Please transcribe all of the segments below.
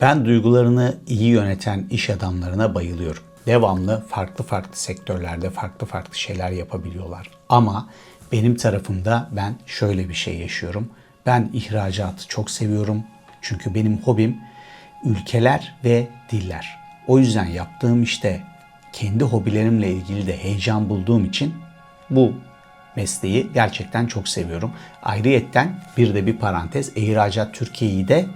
Ben duygularını iyi yöneten iş adamlarına bayılıyorum. Devamlı farklı farklı sektörlerde farklı farklı şeyler yapabiliyorlar. Ama benim tarafımda ben şöyle bir şey yaşıyorum. Ben ihracatı çok seviyorum. Çünkü benim hobim ülkeler ve diller. O yüzden yaptığım işte kendi hobilerimle ilgili de heyecan bulduğum için bu mesleği gerçekten çok seviyorum. Ayrıyetten bir de bir parantez ihracat Türkiye'yi de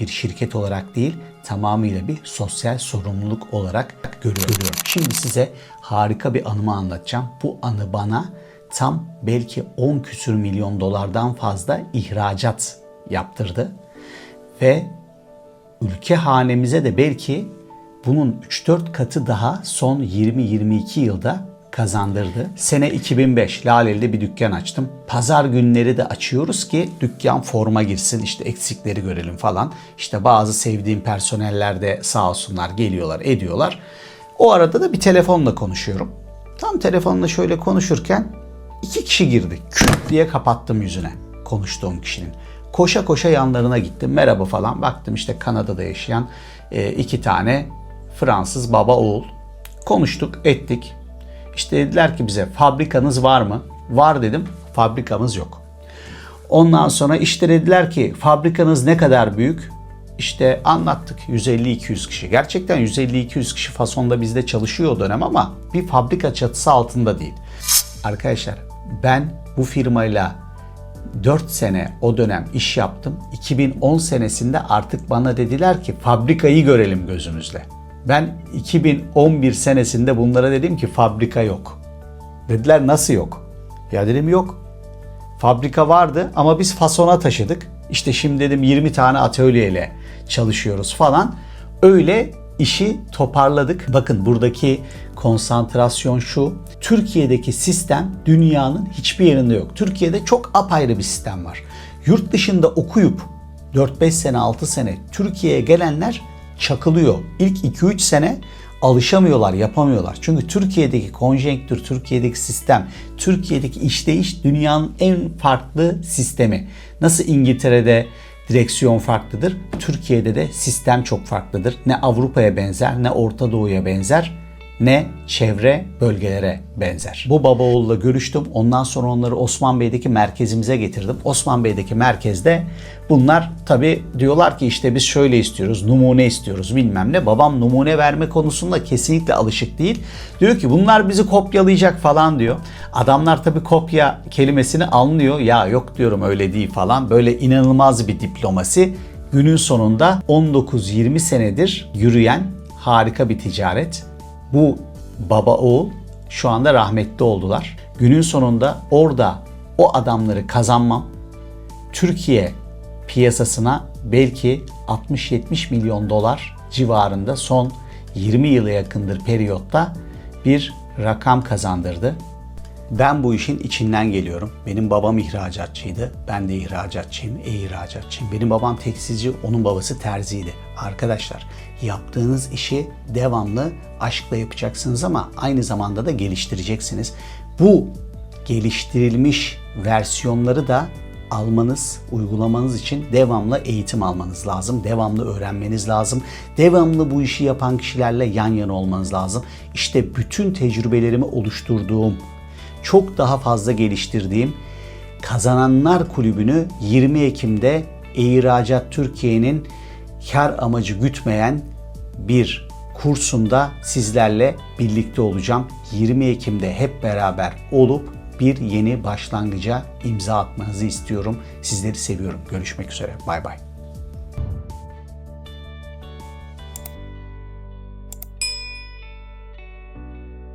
bir şirket olarak değil tamamıyla bir sosyal sorumluluk olarak görüyorum. Şimdi size harika bir anımı anlatacağım. Bu anı bana tam belki 10 küsür milyon dolardan fazla ihracat yaptırdı. Ve ülke hanemize de belki bunun 3-4 katı daha son 20-22 yılda kazandırdı. Sene 2005 Laleli'de bir dükkan açtım. Pazar günleri de açıyoruz ki dükkan forma girsin işte eksikleri görelim falan. İşte bazı sevdiğim personeller de sağ olsunlar geliyorlar ediyorlar. O arada da bir telefonla konuşuyorum. Tam telefonla şöyle konuşurken iki kişi girdi. Küt diye kapattım yüzüne konuştuğum kişinin. Koşa koşa yanlarına gittim. Merhaba falan. Baktım işte Kanada'da yaşayan e, iki tane Fransız baba oğul. Konuştuk, ettik. İşte dediler ki bize fabrikanız var mı? Var dedim. Fabrikamız yok. Ondan sonra işte dediler ki fabrikanız ne kadar büyük? İşte anlattık 150-200 kişi. Gerçekten 150-200 kişi fasonda bizde çalışıyor o dönem ama bir fabrika çatısı altında değil. Arkadaşlar ben bu firmayla 4 sene o dönem iş yaptım. 2010 senesinde artık bana dediler ki fabrikayı görelim gözümüzle. Ben 2011 senesinde bunlara dedim ki fabrika yok. Dediler nasıl yok? Ya dedim yok. Fabrika vardı ama biz fasona taşıdık. İşte şimdi dedim 20 tane atölyeyle çalışıyoruz falan. Öyle işi toparladık. Bakın buradaki konsantrasyon şu. Türkiye'deki sistem dünyanın hiçbir yerinde yok. Türkiye'de çok apayrı bir sistem var. Yurt dışında okuyup 4-5 sene 6 sene Türkiye'ye gelenler çakılıyor. İlk 2-3 sene alışamıyorlar, yapamıyorlar. Çünkü Türkiye'deki konjonktür, Türkiye'deki sistem, Türkiye'deki işleyiş dünyanın en farklı sistemi. Nasıl İngiltere'de direksiyon farklıdır, Türkiye'de de sistem çok farklıdır. Ne Avrupa'ya benzer, ne Orta Doğu'ya benzer ne çevre bölgelere benzer. Bu baba oğulla görüştüm. Ondan sonra onları Osman Bey'deki merkezimize getirdim. Osman Bey'deki merkezde bunlar tabi diyorlar ki işte biz şöyle istiyoruz, numune istiyoruz bilmem ne. Babam numune verme konusunda kesinlikle alışık değil. Diyor ki bunlar bizi kopyalayacak falan diyor. Adamlar tabi kopya kelimesini anlıyor. Ya yok diyorum öyle değil falan. Böyle inanılmaz bir diplomasi. Günün sonunda 19-20 senedir yürüyen harika bir ticaret bu baba oğul şu anda rahmetli oldular. Günün sonunda orada o adamları kazanmam Türkiye piyasasına belki 60-70 milyon dolar civarında son 20 yıla yakındır periyotta bir rakam kazandırdı. Ben bu işin içinden geliyorum. Benim babam ihracatçıydı. Ben de ihracatçıyım, e-ihracatçıyım. Benim babam tekstilci, onun babası terziydi. Arkadaşlar yaptığınız işi devamlı aşkla yapacaksınız ama aynı zamanda da geliştireceksiniz. Bu geliştirilmiş versiyonları da almanız, uygulamanız için devamlı eğitim almanız lazım. Devamlı öğrenmeniz lazım. Devamlı bu işi yapan kişilerle yan yana olmanız lazım. İşte bütün tecrübelerimi oluşturduğum çok daha fazla geliştirdiğim Kazananlar Kulübü'nü 20 Ekim'de İhracat Türkiye'nin kar amacı gütmeyen bir kursunda sizlerle birlikte olacağım. 20 Ekim'de hep beraber olup bir yeni başlangıca imza atmanızı istiyorum. Sizleri seviyorum. Görüşmek üzere. Bay bay.